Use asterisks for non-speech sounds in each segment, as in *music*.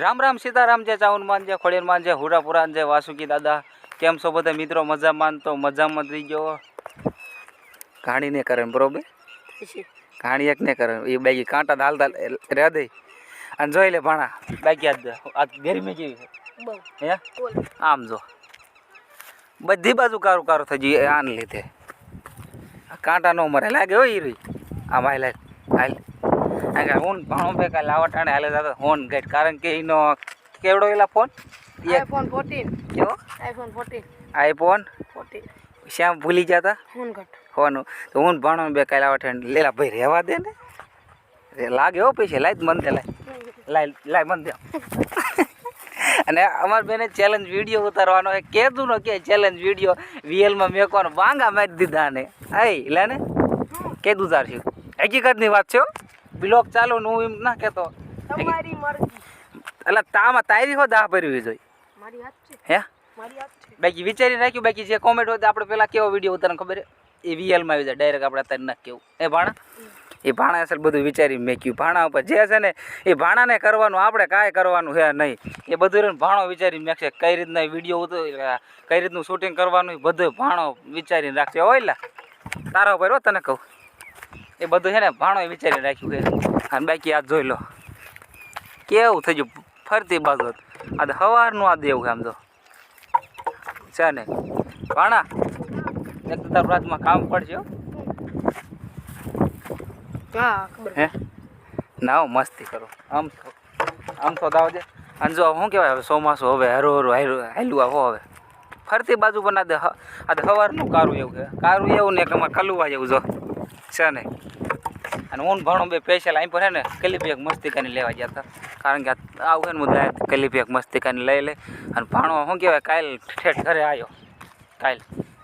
રામ રામ સીતારામ જે ચાઉન માન જય ખોડિયાર માન જય હુરાપુરાન જે વાસુકી દાદા. કેમ છો બધા મિત્રો? મજામાં? તો મજામાં જ રહી ગયો ઘાણી ને કરે બરોબર? ઘાણી એક ને કરે એ બાકી કાંટા હાલતા રે દે. અને જોઈ લે ભાણા બાકી આજ આજ ગરમી જેવી છે? હે? આમ જો. બધી બાજુ કારું કારું થઈ ગયું આને લીધે. આ કાંટા નો મરે લાગે હોય એ રહી આમ હાલ હાલ હાલ. કે હું ભાણો પે કાલે લાવટાણે હાલે જતો ફોન ગઈ કારણ કે એનો કેવડો એલા ફોન? આઈફોન ફોર્ટીન કેવો? IPhone fourteen iPhone fourteen Shyam ભૂલી જતા? ફોન ઘટ. ફોન તો હું ભાણો બે કાલે લાવટાણે લેલા ભાઈ રહેવા દે ને. લાગે હો પૈસે લાય મન દે લાય. લાય લાય મન દે. *laughs* અને અમારે બેને ચેલેન્જ વીડિયો ઉતારવાનો એ કેદું નો કે ચેલેન્જ વીડિયો વીએલમાં મેકવાનો. બાંગા મારી દીધા ને. આય લે ને. કીધું તારશું હકીકતની વાત છે. બ્લોક ચાલુ ને હું એમ ના કહેતો તમારી મરજી. એટલે તામાં તારી હો દાહ ભરવી જોઈએ. મારી હાથ છે. હે? મારી હાથ છે. બાકી વિચારી રાખ્યું બાકી જે કોમેન્ટ હોય આપણે પેલા કેવો વીડિયો ઉતારવાનો ખબર છે? એ વીએલમાં આવી જાય ડાયરેક્ટ આપણે અત્યારે ના કેવું. એ ભાણા? એ ભાણા અસલ બધું વિચારી મેક્યું. ભાણા ઉપર જે છે ને એ ભાણાને કરવાનું આપણે કાંઈ કરવાનું હે નહીં. એ બધું રહીને ભાણો વિચારી મેકશે કઈ રીતના વીડિયો ઉતો કઈ રીતનું શૂટિંગ કરવાનું એ બધું ભાણો વિચારીને રાખશે. હોય લા. તારા ઉપર હો તને કહું. એ બધું છે ને ભાણો વિચારીને રાખ્યું કે અને બાકી આ જોઈ લો. કેવું થઈ ગયું? ફરતી બાજુ આ સવારનું આ દેવું આમ તો. છે ને? ભાણા એક તો તારું રાતમાં કામ પડશે હો. ના હો, મસ્તી કરો. આમ તો આમ તો દાવ દે અને જો શું કહેવાય હવે ચોમાસું હવે હરો હરો હાયલું આવો હવે. ફરતી બાજુ પણ આ સવારનું કારું એવું કે કારું એવું ને કે અમારે કલુવા જેવું જો. છે ને? અને ઊન ભણો બે સ્પેશિયલ અહીં પર હે ને, કલીપી એક મસ્તી કરીને લેવા ગયા હતા. કારણ કે આવું હે ને મુદ્દા, કલીપી એક મસ્તી કરીને લઈ લે. અને ભાણો શું કહેવાય, કાલ ઠેઠ ઘરે આવ્યો કાલ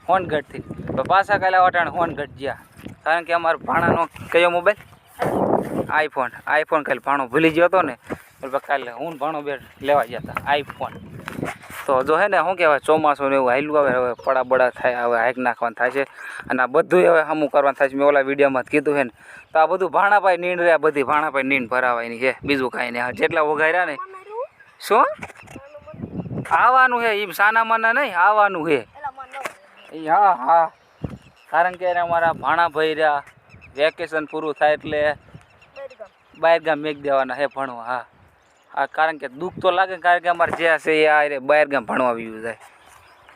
હોનગઢથી. પાછા કાલે વટાણે હોનગઢ ગયા. કારણ કે અમારે ભાણાનો કયો મોબાઈલ આઈફોન આઈફોન કાલે ભાણો ભૂલી ગયો હતો ને. કાલે હું ભાણો બે લેવા ગયા હતા. આઈફોન તો જો હે ને શું કહેવાય ચોમાસું ને એવું હાયલું આવે હવે પડા બડા થાય હવે હાઈક નાખવાનું થાય છે. અને આ બધું હવે હમું કરવાનું થાય છે. મેં ઓલા વિડીયોમાં જ કીધું છે ને તો આ બધું ભાણાભાઈ નીંદ રહ્યા બધી ભાણાભાઈ નીંદ ભરાવાની છે. બીજું કાંઈ નહીં. જેટલા વઘાર્યા ને શું? આવવાનું છે એમ સાના માના નહીં આવવાનું છે હા હા. કારણ કે અમારા ભાણા ભાઈ રહ્યા વેકેશન પૂરું થાય એટલે બહાર ગામ મેક દેવાના હે ભણવા હા. હા કારણ કે દુઃખ તો લાગે કારણ કે અમારે જે છે એ આ બહાર ગામ ભણવા વ્યૂ જાય.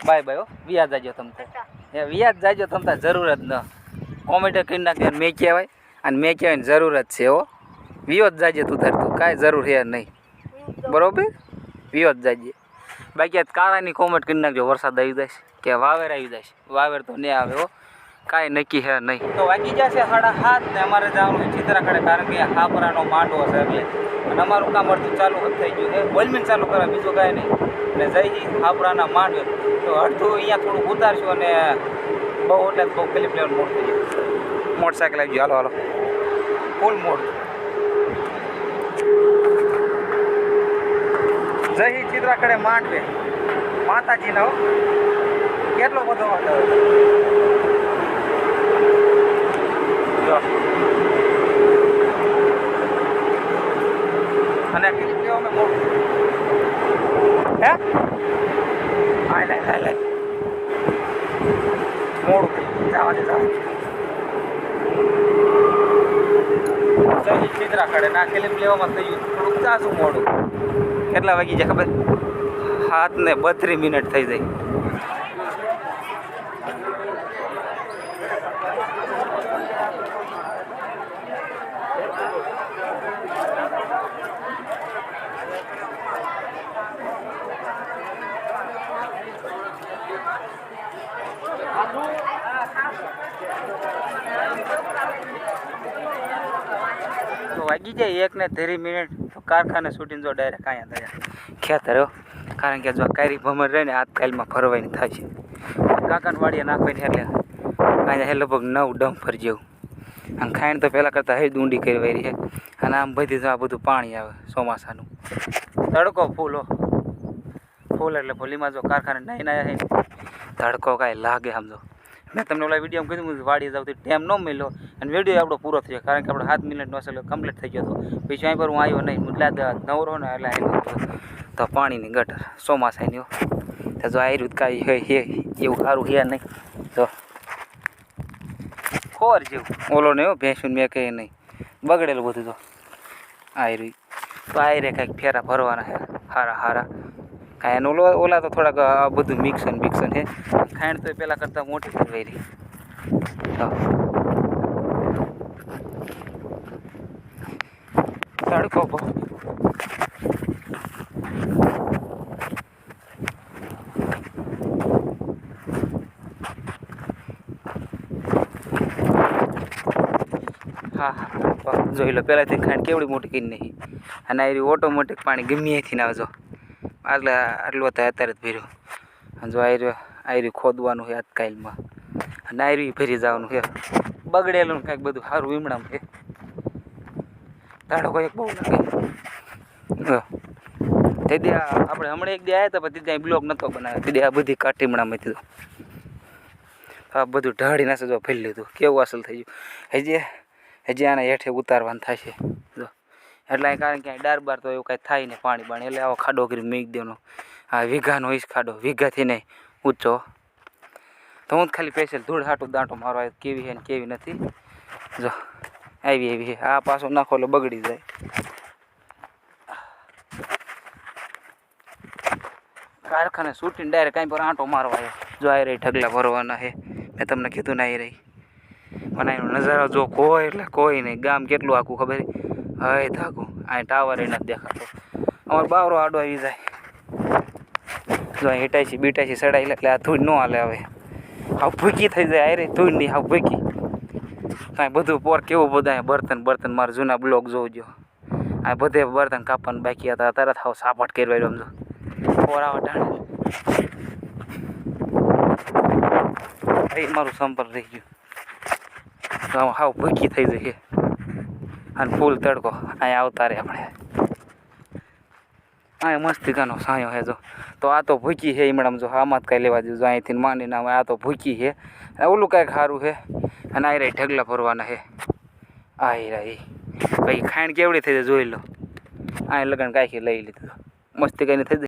બાય બાય હો, વ્યાજ જાજો તમને એ વ્યાજ જાજો તમને જરૂર જ ન. કોમેન્ટ કરી નાખે મેં કહેવાય, અને મેં કહેવાય ને જરૂર જ છે હો. વિયો જ જાજે તું તાર તું, કાંઈ જરૂર છે નહીં. બરોબર? વિયો જ જાજે. બાકી આ કાળાની કોમેન્ટ કરી નાખજો, વરસાદ આવી જાય કે વાવેર આવી જાય વાવેર તો નહીં આવે હો. કાંઈ નક્કી છે નહીં. તો વાગી જશે સાડા સાત ને અમારે જવાનું ચિત્રાખડે કારણ કે હાપરાનો માંડવો છે એટલે અને અમારું કામ અડધું ચાલુ થઈ ગયું છે. બોલમીન ચાલુ કરે બીજું કાંઈ નહીં. અને જઈ હાપરાના માંડવે. તો અડધું અહીંયા થોડુંક ઉતારશું અને બહુ એટલે બહુ ક્લિપ લેવાનું મોડ થઈ ગયું. મોટરસાઇકલ આવી ગયું. હાલો હાલો. ફૂલ મોડ જય ચિત્રાખડે માંડવે. માતાજીનો કેટલો બધો વાંધો. જો. અને ક્લિપ લેવા મેં મોટું હે? હાય લાય હાય લાય મોડું. જવા દે જવા દે. જય હિન્દ ના ક્લિપ લેવામાં થયું. થોડુંક ચાસું મોડું કેટલા વાગી જાય ખબર? હાથ ને બત્રીસ મિનિટ થઈ જાય તો વાગી જાય એક ને ધીરી મિનિટ કારખાને શૂટિંગ જો ડાયરેક્ટ અહીંયા થયા ખેતર કારણ કે જો કાયરી ભમર રહે ને આજકાલમાં ફરવાની થાય છે કાકાને વાડીએ નાખવાની એટલે અહીંયા હે લગભગ નવ ડમ્ફર જેવું. આમ ખાઈને તો પહેલાં કરતાં હે ઊંડી કરી વારી છે અને આમ બધી આ બધું પાણી આવે ચોમાસાનું. તડકો ફૂલો ફૂલ એટલે ફૂલીમાં જો કારખાને નહીં નાયા તડકો કાંઈ લાગે સમજો મેં તમને ઓલા વીડિયો કીધું હું વાડી જાવ ટાઈમ ન મળ્યો. અને વીડિયો આપણો પૂરો થયો, કારણ કે આપણે સાત મિનિટનો અસલ કમ્પ્લીટ થઈ ગયો હતો. પછી અહીં પર હું આવ્યો નહીં મુદલા નવરો ને એટલે આવ્યો તો પાણીની ગટર, ચોમાસાની હો. તો જો આયરું કાંઈ હે હે, એવું સારું હે નહીં. તો ખોર જેવું. ઓલો હો, ભેંસું મેં કહે નહીં. બગડેલું બધું તો. આયરું તો આયરે કાંઈક ફેરા ભરવાના હે હારા હારા. કાંઈ એનું ઓલો તો થોડાક બધું મિક્સન બિક્સન છે ખાંડ તો પહેલાં કરતાં મોટી થઈ ગઈ રહી તડકો હા જોઈ લો પહેલાંથી ખાંડ કેવડી મોટી કરી નહીં અને એ ઓટોમેટિક પાણી ગમે અહીંથી ના જો આટલા આટલું અત્યારે જ ભર્યું. જો આ રહ્યું આ રહ્યું ખોદવાનું છે આજકાલમાં. અને આયરી ફેરી જવાનું છે બગડેલું કાંઈક બધું સારું વીમણામાં છે તાળો એક બહુ લાગે. તે દી આપણે હમણાં એક દે આવ્યા હતા પછી ત્યાં બ્લોક નહોતો બનાવ્યો. તે દી આ બધી કાટીમણામાંથી દીધો આ બધું ઢાળી નાખે જો ફેલી લીધું. કેવું અસલ થઈ ગયું. હજી હજી આને હેઠે ઉતારવાનું થશે. જો. એટલે કારણ કે ડાર બાર તો એવું કાંઈ થાય નહીં પાણી પાણી એટલે આવો ખાડો કરી મૂકી દેવાનો. આ વીઘાનો હોય ખાડો. વીઘાથી નહીં. ઊંચો તો હું ખાલી સ્પેશિયલ ધૂળ હાટું દાંટો આવ્યો. કેવી છે ને કેવી નથી. જો, આવી એવી છે આ પાછો નાખો એટલે બગડી જાય. કારખાને શૂટીને ડાયરેક્ટ કાંઈ પર આંટો મારવા આવ્યો. જો આ રહી ઢગલા ભરવાના છે મેં તમને કીધું ના આવી રહી. પણ એનો નજારો જો કોઈ એટલે કોઈ નહીં. ગામ કેટલું આખું ખબર હે? થાકું આ ટાવર એ નથી દેખાતો. અમારો બાવરો આડો આવી જાય. જો છે હિટાઈશી છે સડાય એટલે આ ધૂળ ન હાલે હવે. હાવ ભૂકી થઈ જાય અરે ધૂળ નહીં હાવ ભૂકી. કાંઈ બધું પોર કેવું બધું બર્તન બર્તન, મારા જૂના બ્લોગ જોજો આ બધે બર્તન કાપવાનું બાકી હતા તરત હાવ સાપટ કરવા સમજો પોરાવા ટાણે. એ મારું સંપર્ક રહી ગયું. હાવ ભૂકી થઈ જઈએ અને ફૂલ તડકો, અહીંયા આવતા રહે આપણે. અહીંયા ગાનો સાયો હે જો. તો આ તો ભૂકી છે હમણાં જો આમાં જ કાંઈ લેવા દેજો અહીંથી માંડીને આ તો ભૂકી છે ઓલું કાંઈક સારું છે અને આ ઢગલા ભરવાના છે આ રહી ભાઈ ખાંડ કેવડી થઈ જાય જોઈ લો. આ લગન કાંઈક લઈ લીધું. મસ્તી કરીને થઈ જાય.